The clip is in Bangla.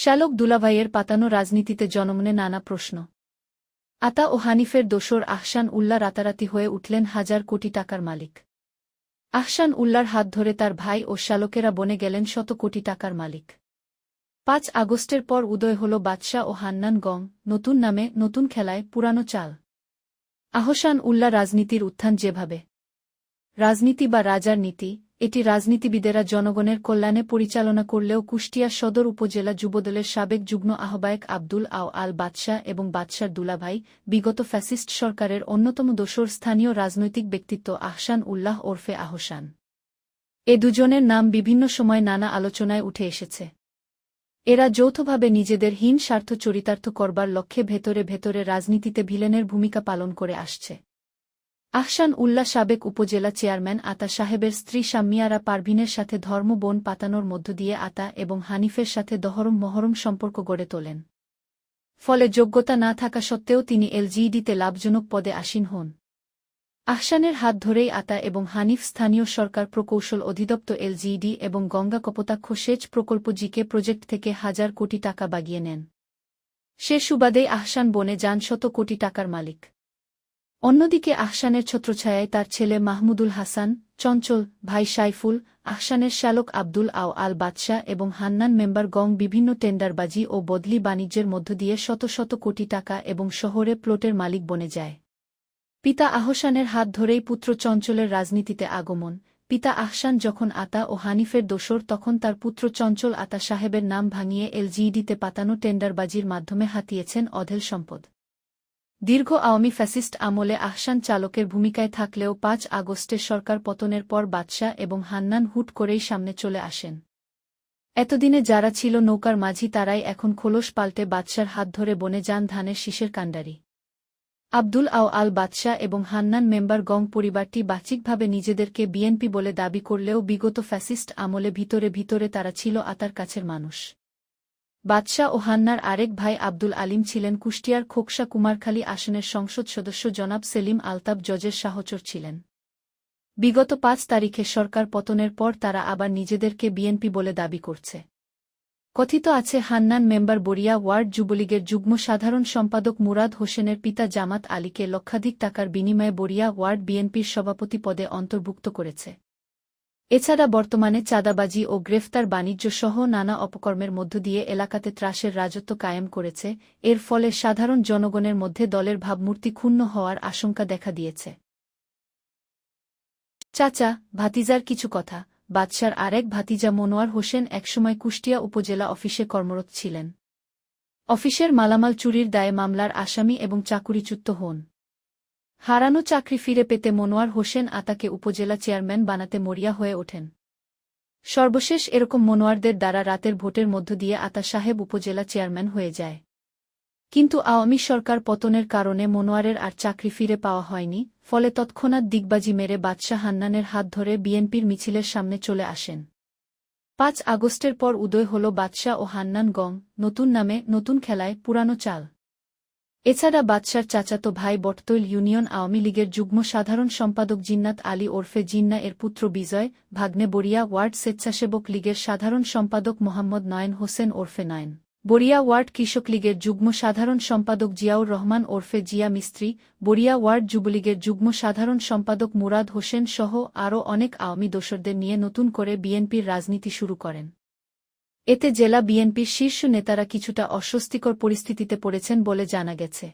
শ্যালক দুলাভাইয়ের পাতানো রাজনীতিতে জনমনে নানা প্রশ্ন। আতা ও হানিফের দোসর আহসান উল্লাহ রাতারাতি হয়ে উঠলেন হাজার কোটি টাকার মালিক। আহসান উল্লার হাত ধরে তার ভাই ও শ্যালকেরা বনে গেলেন শত কোটি টাকার মালিক। পাঁচ আগস্টের পর উদয় হল বাদশাহ ও হান্নান গং, নতুন নামে, নতুন খেলায়, পুরানো চাল। আহসান উল্লাহ রাজনীতির উত্থান যেভাবে। রাজনীতি বা রাজার নীতি এটি রাজনীতিবিদেরা জনগণের কল্যাণে পরিচালনা করলেও কুষ্টিয়া সদর উপজেলা যুবদলের সাবেক যুগ্ম আহ্বায়ক আব্দুল আও আল বাদশাহ এবং বাদশার দুলাভাই, বিগত ফ্যাসিস্ট সরকারের অন্যতম দোসর স্থানীয় রাজনৈতিক ব্যক্তিত্ব আহসান উল্লাহ ওরফে আহসান। এ দুজনের নাম বিভিন্ন সময় নানা আলোচনায় উঠে এসেছে। এরা যৌথভাবে নিজেদের হীন স্বার্থ চরিতার্থ করবার লক্ষ্যে ভেতরে ভেতরে রাজনীতিতে ভিলেনের ভূমিকা পালন করে আসছে। আহসান উল্লাহ সাবেক উপজেলা চেয়ারম্যান আতা সাহেবের স্ত্রী শাম্মিয়ারা পারভিনের সাথে ধর্ম বোন পাতানোর মধ্য দিয়ে আতা এবং হানিফের সাথে দহরম মহরম সম্পর্ক গড়ে তোলেন। ফলে যোগ্যতা না থাকা সত্ত্বেও তিনি এলজিইডিতে লাভজনক পদে আসীন হন। আহসানের হাত ধরেই আতা এবং হানিফ স্থানীয় সরকার প্রকৌশল অধিদপ্তর এলজিইডি এবং গঙ্গা কপোতাক্ষ সেচ প্রকল্প জিকে প্রজেক্ট থেকে হাজার কোটি টাকা বাগিয়ে নেন। সে সুবাদেই আহসান বনে যান শত কোটি টাকার মালিক। অন্যদিকে আহসানের ছত্রছায়ায় তার ছেলে মাহমুদুল হাসান, চঞ্চল, ভাই সাইফুল, আহসানের শ্যালক আব্দুল আও আল বাদশাহ এবং হান্নান মেম্বার গং বিভিন্ন টেন্ডারবাজি ও বদলি বাণিজ্যের মধ্য দিয়ে শত শত কোটি টাকা এবং শহরে প্লটের মালিক বনে যায়। পিতা আহসানের হাত ধরেই পুত্র চঞ্চলের রাজনীতিতে আগমন। পিতা আহসান যখন আতা ও হানিফের দোসর তখন তার পুত্র চঞ্চল আতা সাহেবের নাম ভাঙিয়ে এলজিইডিতে পাতানো টেন্ডারবাজির মাধ্যমে হাতিয়েছেন অধেল সম্পদ। দীর্ঘ আওয়ামী ফ্যাসিস্ট আমলে আহসান চালকের ভূমিকায় থাকলেও পাঁচ আগস্টের সরকার পতনের পর বাদশাহ এবং হান্নান হুট করেই সামনে চলে আসেন। এতদিনে যারা ছিল নৌকার মাঝি তারাই এখন খোলস পাল্টে বাদশার হাত ধরে বনে যান ধানের শীষের কাণ্ডারি। আব্দুল আও আল বাদশাহ এবং হান্নান মেম্বার গং পরিবারটি বাচিকভাবে নিজেদেরকে বিএনপি বলে দাবি করলেও বিগত ফ্যাসিস্ট আমলে ভিতরে ভিতরে তারা ছিল আতার কাছের মানুষ। বাদশাহ ও হান্নার আরেক ভাই আব্দুল আলিম ছিলেন কুষ্টিয়ার খোকসা কুমারখালী আসনের সংসদ সদস্য জনাব সেলিম আলতাব জজের সাহচর ছিলেন। বিগত পাঁচ তারিখে সরকার পতনের পর তারা আবার নিজেদেরকে বিএনপি বলে দাবি করছে। কথিত আছে, হান্নান মেম্বার বরিয়া ওয়ার্ড যুবলীগের যুগ্ম সাধারণ সম্পাদক মুরাদ হোসেনের পিতা জামাত আলীকে লক্ষাধিক টাকার বিনিময়ে বরিয়া ওয়ার্ড বিএনপির সভাপতি পদে অন্তর্ভুক্ত করেছে। এছাড়া বর্তমানে চাঁদাবাজি ও গ্রেফতার বাণিজ্য সহ নানা অপকর্মের মধ্য দিয়ে এলাকাতে ত্রাসের রাজত্ব কায়েম করেছে, এর ফলে সাধারণ জনগণের মধ্যে দলের ভাবমূর্তি ক্ষুণ্ণ হওয়ার আশঙ্কা দেখা দিয়েছে। চাচা, ভাতিজার কিছু কথা। বাদশার আরেক ভাতিজা মনোয়ার হোসেন একসময় কুষ্টিয়া উপজেলা অফিসে কর্মরত ছিলেন। অফিসের মালামাল চুরির দায়ে মামলার আসামি এবং চাকুরিচ্যুত হন। হারানো চাকরি ফিরে পেতে মনোয়ার হোসেন আতাকে উপজেলা চেয়ারম্যান বানাতে মরিয়া হয়ে ওঠেন। সর্বশেষ এরকম মনোয়ারদের দ্বারা রাতের ভোটের মধ্য দিয়ে আতা সাহেব উপজেলা চেয়ারম্যান হয়ে যায়। কিন্তু আওয়ামী সরকার পতনের কারণে মনোয়ারের আর চাকরি ফিরে পাওয়া হয়নি, ফলে তৎক্ষণাৎ দিগবাজি মেরে বাদশাহ হান্নানের হাত ধরে বিএনপির মিছিলের সামনে চলে আসেন। পাঁচ আগস্টের পর উদয় হল বাদশাহ ও হান্নান গং, নতুন নামে নতুন খেলায় পুরানো চাল। এছাড়া বাদশার চাচাতো ভাই বটতৈল ইউনিয়ন আওয়ামী লীগের যুগ্ম সাধারণ সম্পাদক জিন্নাত আলী ওরফে জিন্না এর পুত্র বিজয়, ভাগ্নে বরিয়া ওয়ার্ড স্বেচ্ছাসেবক লীগের সাধারণ সম্পাদক মোহাম্মদ নয়ন হোসেন ওরফে নয়ন। বরিয়া ওয়ার্ড কৃষক লীগের যুগ্ম সাধারণ সম্পাদক জিয়াউর রহমান ওরফে জিয়া মিস্ত্রি বরিয়া ওয়ার্ড যুবলীগের যুগ্ম সাধারণ সম্পাদক মুরাদ হোসেন সহ আরও অনেক আওয়ামী দোসরদের নিয়ে নতুন করে বিএনপির রাজনীতি শুরু করেন। এতে জেলা বিএনপির শীর্ষ নেতারা কিছুটা অস্বস্তিকর পরিস্থিতিতে পড়েছেন বলে জানা গেছে।